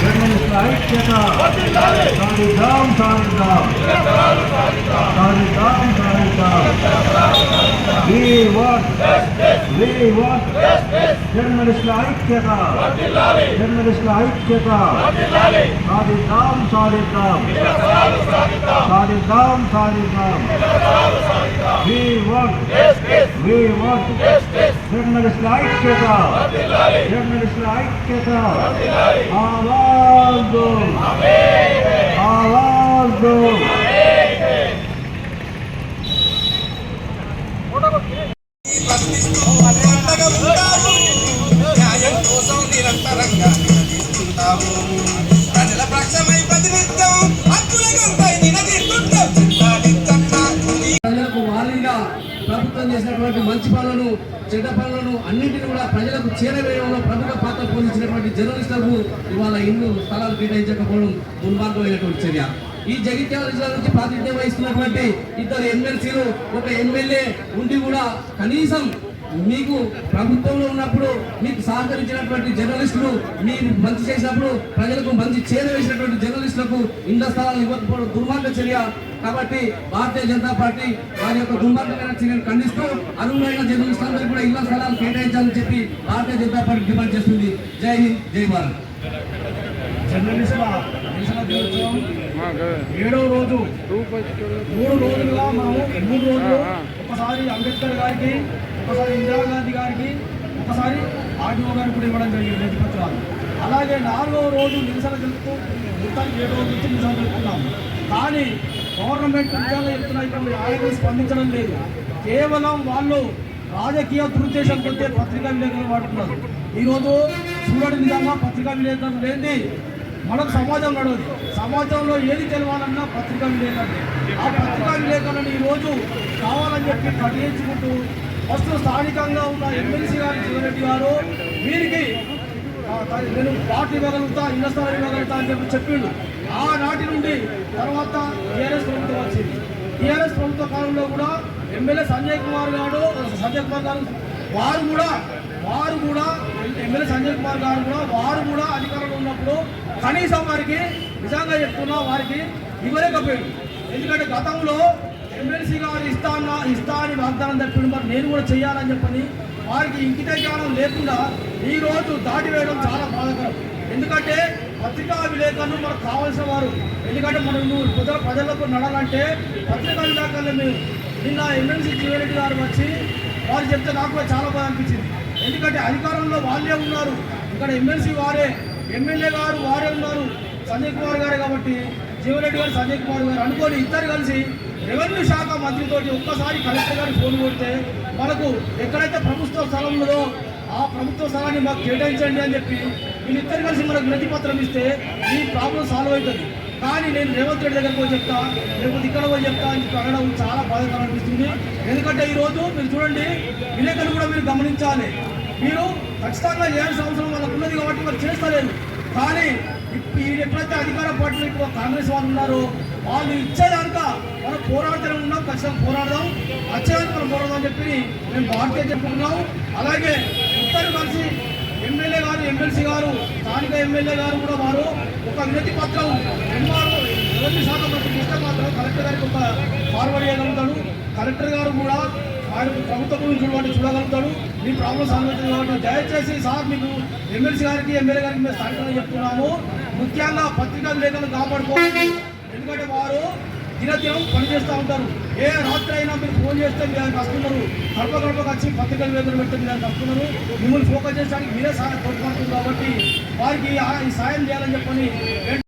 జర్నలిస్టుల ఐక్యత సాధిద్దాం సాధిద్దాం సాధిద్దాం సాధిద్దాం We want justice. We want justice. జర్నలిస్టుల ఐక్యత జర్నలిస్టుల ఐక్యత సాధిద్దాం సాధిద్దాం సాధిద్దాం సాధిద్దాం We want justice. We want justice. జర్నలిస్టుల ఐక్యత జర్నలిస్టుల ఐక్యత ఆవాజ్ ఆమేన్ అండగా న్యాయం కోసం నిరంతరంగా నిలదీస్తుంటాము ప్రజల పక్షమై ప్రతినిత్యం హక్కుల నిలదీస్తుంటాం ప్రజలకు ప్రభుత్వం చేసినటువంటి మంచి పనులను చెడ్డ పనులను అన్నింటిని కూడా ప్రజలకు చేరవేయడంలో ప్రముఖ పాత్ర పోషించినటువంటి జర్నలిస్టులకు ఇవాళ ఇల్లు స్థలాలు కేటాయించకపోవడం దుర్మార్గమైనటువంటి చర్య. ఈ జగిత్యాల జిల్లా నుంచి ప్రాతినిధ్యం వహిస్తున్నటువంటి ఇద్దరు ఎమ్మెల్సీలు ఒక ఎమ్మెల్యే ఉండి కూడా కనీసం మీకు ప్రభుత్వంలో ఉన్నప్పుడు మీకు సహకరించినటువంటి జర్నలిస్టులు మీరు మంచి చేసినప్పుడు ప్రజలకు మంచి చేరవేసినటువంటి జర్నలిస్టులకు ఇళ్ళ స్థలాలు ఇవ్వకపోవడం దుర్మార్గ చర్య. కాబట్టి భారతీయ జనతా పార్టీ వారి యొక్క దుర్మార్గమైన చర్యను ఖండిస్తూ అర్హులైన జర్నలిస్టులందరికీ కూడా ఇళ్ళ స్థలాలు కేటాయించాలని చెప్పి భారతీయ జనతా పార్టీ డిమాండ్ చేస్తుంది. జై హింద్ జై భారత్. జర్నలిస్టుల నిరసన దినోత్సవం? ఏడవ రోజు. మూడు రోజులుగా మనము మూడు రోజులు ఒకసారి అంబేద్కర్ గారికి ఒకసారి ఇందిరాగాంధీ గారికి ఒకసారి ఆర్డీఓ గారికి కూడా ఇవ్వడం జరిగింది వినతి పత్రాలు. అలాగే నాలుగవ రోజు నిరసన తెలుపుతూ మొత్తానికి ఏడు రోజు నుంచి నిరసన తెలుపుతున్నాము. కానీ గవర్నమెంట్ నిజంగా చెప్తున్నా ఆయన స్పందించడం లేదు. కేవలం వాళ్ళు రాజకీయ దురుద్దేశం కొద్దే పత్రికా విలేకరులు వాడుతున్నారు. ఈరోజు చూడని విధంగా పత్రికా విలేకరులు లేని మనకు సమాజం నడవదు. సమాజంలో ఏది తెలవాలన్నా పత్రికా విలేకరులే. ఆ పత్రికా విలేకరులను ఈరోజు కావాలని చెప్పి కట్టించుకుంటూ ఫస్ట్ స్థానికంగా ఉన్న ఎమ్మెల్సీ గారు జీవరెడ్డి గారు వీరికి నేను పార్టీ ఇవ్వగలుగుతా ఇన్నస్థానం ఇవ్వగలుగుతా అని చెప్పి చెప్పిండు. ఆనాటి నుండి తర్వాత టీఆర్ఎస్ ప్రభుత్వం వచ్చింది. టీఆర్ఎస్ ప్రభుత్వ కాలంలో కూడా ఎమ్మెల్యే సంజయ్ కుమార్ గారు సంజయ్ కుమార్ గారు వారు కూడా వారు కూడా ఎమ్మెల్యే సంజయ్ కుమార్ గారు కూడా వారు కూడా అధికారంలో ఉన్నప్పుడు కనీసం వారికి నిజంగా చెప్తున్నా వారికి ఇవ్వలేకపోయాడు. ఎందుకంటే గతంలో ఎమ్మెల్సీ గారు ఇస్తా ఇస్తా అని వాగ్దానం చెప్పిండు మరి నేను కూడా చేయాలని చెప్పని వారికి ఇంకితే జ్ఞానం లేకుండా ఈరోజు దాటి వేయడం చాలా బాధాకరం. ఎందుకంటే పత్రికా విలేకరులు మనకు కావాల్సిన వారు. ఎందుకంటే మనం నువ్వు ప్రజల ప్రజలకు నడాలంటే పత్రికా విలేకరులు మేము నిన్న ఎమ్మెల్సీ జీవరెడ్డి గారు వచ్చి వారు చెప్తే నాకు కూడా చాలా బాధ అనిపించింది. ఎందుకంటే అధికారంలో వాళ్ళే ఉన్నారు. ఇక్కడ ఎమ్మెల్సీ వారే. ఎమ్మెల్యే గారు వారే ఉన్నారు. సంజయ్ కుమార్ గారే కాబట్టి జీవరెడ్డి గారు సంజయ్ కుమార్ గారు అనుకొని ఇద్దరు కలిసి రెవెన్యూ శాఖ మంత్రితోటి ఒక్కసారి కలెక్టర్ గారికి ఫోన్ కొడితే మనకు ఎక్కడైతే ప్రభుత్వ స్థలం ఉన్నదో ఆ ప్రభుత్వ స్థలాన్ని మాకు కేటాయించండి అని చెప్పి వీళ్ళిద్దరు కలిసి మనకు వినతి పత్రం ఇస్తే ఈ ప్రాబ్లం సాల్వ్ అవుతుంది. కానీ నేను రేవంత్ రెడ్డి దగ్గరకు పోయి చెప్తా లేకపోతే ఇక్కడ పోయి చెప్తా అని చెప్పి అనడం చాలా బాధకరం అనిపిస్తుంది. ఎందుకంటే ఈరోజు మీరు చూడండి విలేకరులు కూడా మీరు గమనించాలి. మీరు ఖచ్చితంగా చేయాల్సిన అవసరం వాళ్ళకు ఉన్నది కాబట్టి మరి చేస్తలేదు కానీ ఇప్పుడు ఎప్పుడైతే అధికార పార్టీలు కాంగ్రెస్ వాళ్ళు ఉన్నారో వాళ్ళు ఇచ్చేదాక మనం పోరాడుతూనే ఉన్నాం ఖచ్చితంగా పోరాడదాం వచ్చేదానికి మనం పోరాడదాం అని చెప్పి మేము భారతీయ చెప్పుకున్నాం అలాగే ఇద్దరు కలిసి ఎమ్మెల్యే గారు ఎమ్మెల్సీ గారు స్థానిక ఎమ్మెల్యే గారు కూడా వారు ఒక వినతి పత్రం ఎంఆర్ఓ ఇరవై శాతం మంది ఇష్టం మాత్రం కలెక్టర్ గారికి ఒక ఫార్వర్డ్ చేయగలుగుతాడు. కలెక్టర్ గారు కూడా ఆయన ప్రభుత్వ గురించి చూడబట్టి చూడగలుగుతాడు. మీ ప్రాబ్లం సాల్వ్ కాబట్టి దయచేసి సార్ మీకు ఎమ్మెల్సీ గారికి ఎమ్మెల్యే గారికి మేము స్థానికంగా చెప్తున్నాము. ముఖ్యంగా పత్రికా విలేకరులు కాపాడుకోవాలి. ఎందుకంటే వారు దినదినం పనిచేస్తూ ఉంటారు. ఏ రాత్రి అయినా మీరు ఫోన్ చేస్తే మీరు వస్తున్నారు. గడప గడపకు వచ్చి పత్రికలు వేదన పెడితే మీరు వస్తున్నారు. మిమ్మల్ని ఫోకస్ చేయడానికి మీరే సహాయం కోరుకుంటున్నారు కాబట్టి వారికి ఈ సాయం చేయాలని చెప్పని